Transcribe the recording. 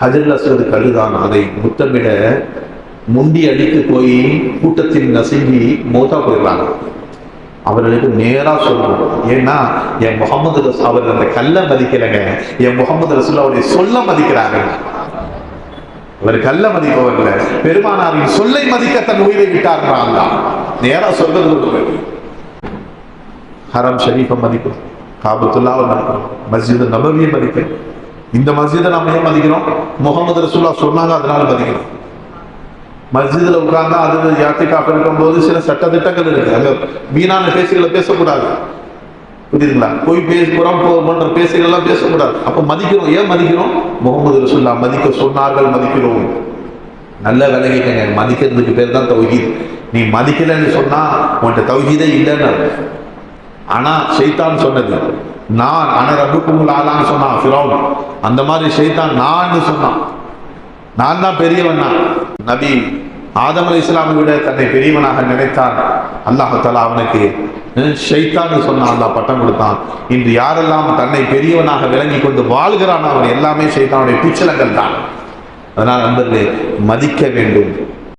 ஹஜர் அசரது கல்லுதான் அதை முத்தமிட முண்டி அடித்து போய் கூட்டத்தில் நசுங்கி மோதா போயிடுறாங்க. அவர்களுக்கு நேரா சொல்லணும் ஏன்னா என் முகமது ரசூல் அவர் அந்த கல்லை மதிக்கலைங்க. என் முகமது ரசூல் அவருடைய சொல்ல மதிக்கிறாங்க. அவர் கல்ல மதிப்பவர்ல. பெருமானாரின் சொல்லை மதிக்க தன் உயிரை விட்டார்கள் நேரா சொல்றது ஹரம் ஷரீஃபை மதிக்கணும். காபத்துல்லாவை மதிக்கணும். மஸ்ஜித் நபவியை மதிக்கணும். இந்த மஸ்ஜிதை நம்ம ஏன் மதிக்கிறோம்? முகமது ரசூல்லா சொன்னாங்க அதனால மதிக்கிறோம். மஸ்ஜிதில் உட்கார்ந்தா அது யாத்திகாஃப் இருக்கும்போது சில சட்டத்திட்டங்கள் இருக்கு. அங்க வீணான பேசுகளை பேசக்கூடாது. புரியுதுங்களா? போய் பேசுகிறோம் போன்ற பேசுகள்லாம் பேசக்கூடாது. அப்ப மதிக்கிறோம். ஏன் மதிக்கிறோம்? முகமது ரசூல்லா மதிக்க சொன்னார்கள் மதிக்கிறோம். நல்ல விலகிக்கங்க மதிக்கிறதுக்கு பேர் தான் தௌஹீத். நீ மதிக்கலைன்னு சொன்னா உன்கிட்ட தௌஹீதே இல்லைன்னு ஆனால் ஆனா சொன்னது நான் அன ரப்புக்குமுல் ஆலான்னு சொன்னான் ஃபிரௌன். அந்த மாதிரி ஷெய்தான் நான் சொன்னான். நான் தான் பெரியவனா. நபி ஆதம் அலி இஸ்லாமை விட தன்னை பெரியவனாக நினைத்தான் அல்லாஹால அவனுக்கு ஷெய்தான்னு ஷைத்தான்னு சொன்னான். அல்லாஹ் பட்டம் கொடுத்தான். இன்று யாரெல்லாம் தன்னை பெரியவனாக விளங்கி கொண்டு வாழ்கிறான் அவன் எல்லாமே ஷைத்தானுடைய பிச்சலங்கள் தான் அதனால் நண்பர்களே மதிக்க வேண்டும்.